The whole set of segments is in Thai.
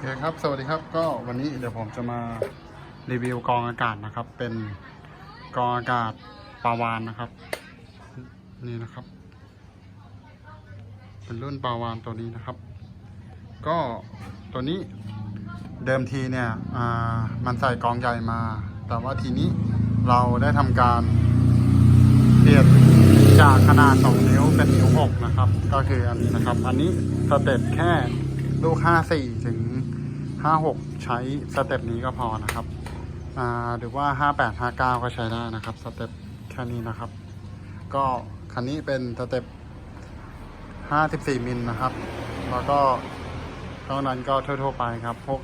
เคครับ สวัสดีครับ ก็วันนี้เดี๋ยวผมจะมารีวิวกองอากาศนะครับ เป็นกองอากาศปาวานนะครับ นี่นะครับ เป็นรุ่นปาวานตัวนี้นะครับ ก็ตัวนี้เดิมทีเนี่ยมันใส่กองใหญ่มา แต่ว่าทีนี้เราได้ทำการเปลี่ยนจากขนาด 2 นิ้วเป็นนิ้ว6นะครับ ก็คืออันนี้นะครับ อันนี้สเต็ปแค่ลูก 54 ถึง 56 ใช้สเต็ปนี้ก็พอนะครับอ่าหรือว่า 58 59 ก็ใช้ได้นะครับสเต็ปแค่นี้นะครับ ก็คันนี้เป็นสเต็ป54มิลนะครับ แล้วก็นอกนั้นก็ทั่วๆไปครับพวก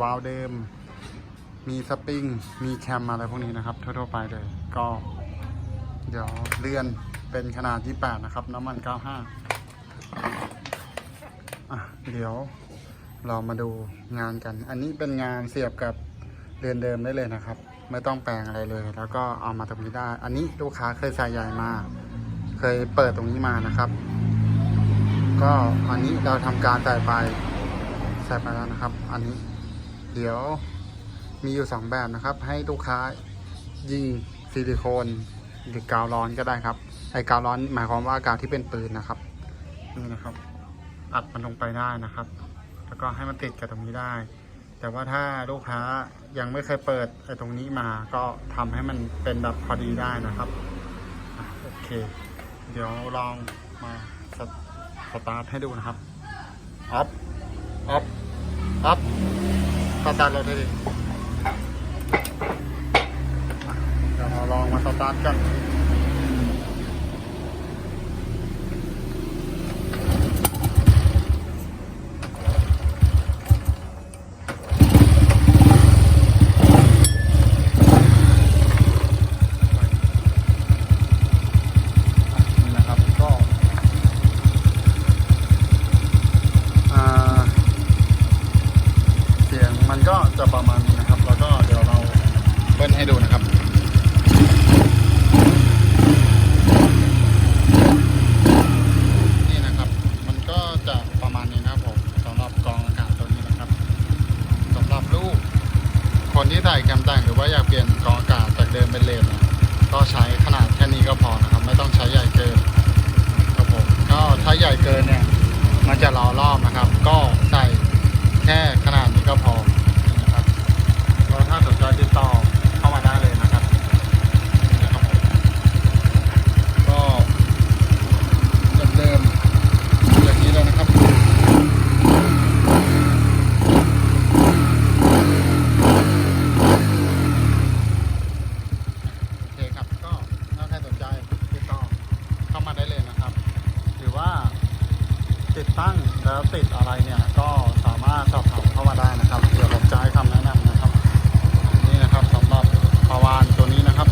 วาล์วเดิม มีสปริง มีแคมอะไรพวกนี้นะครับ ทั่วๆไปเลย ก็ เดี๋ยวเลื่อนเป็นขนาด 28 นะครับ น้ำมัน 95 อะ เดี๋ยว เรามาดูงานกัน อันนี้เป็นงานเสียบกับเรือนเดิมได้เลยนะครับ ไม่ต้องแปลงอะไรเลย แล้วก็เอามาตรงนี้ได้ อันนี้ลูกค้าเคยใส่ใหญ่มา เคยเปิดตรงนี้มานะครับ ก็อันนี้เราทำการใส่ไปใส่ไปแล้วนะครับ อันนี้เดี๋ยวมีอยู่สองแบบนะครับ ให้ลูกค้ายิงซิลิโคนหรือกาวร้อนก็ได้ครับ ไอกาวร้อนหมายความว่ากาวที่เป็นปืนนะครับนี่นะครับ อัดมันลงไปได้นะครับ แล้วก็ให้มันติดกับตรงนี้ได้ แต่ว่าถ้าลูกค้ายังไม่เคยเปิดไอ้ตรงนี้มาก็ทำให้มันเป็นแบบพอดีได้นะครับอโอเค เดี๋ยวลองมาสตสตาร์ทให้ดูนะครับออฟออฟออฟสตาร์ทรถให้ดิเดี๋ยวเราลองมาสตาร์ทกันนะครับก็อ่าเสียง มันก็จะประมาณนี้นะครับ แล้วก็เดี๋ยวเราเบิ้ลให้ดูนะครับนี่นะครับมันก็จะประมาณนี้นะครับผมสำหรับกองอากาศตัวนี้นะครับสำหรับลูกคนที่ใส่แคมแต่งหรือว่าอยากเปลี่ยนกองอากาศจากเดิมเป็นเลนก็ใช้ขนาดแค่นี้ก็พอนะครับ ไม่ต้องใช้ใหญ่เกินครับผมก็ถ้าใหญ่เกินเนี่ยมันจะล้อรอบนะครับ ก็ใส่แค่ขนาดนี้ก็พอนะครับก็ถ้าสนใจติดต่อเข้ามาได้เลยนะครับนะครับผมก็เดิมๆอย่างนี้เลยนะครับ โอเคครับ ก็ถ้าใครสนใจติดต่อเข้ามาได้เลยนะครับ หรือว่า ติดตั้งแล้วติดอะไรเนี่ยก็สามารถสอบถามเข้ามาได้นะครับเดี๋ยวผมจะให้คำแนะนำนะครับ นี่นะครับสำหรับปาวานตัวนี้นะครับ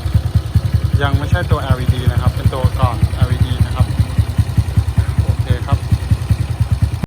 ยังไม่ใช่ตัว LED นะครับ เป็นตัวก่อน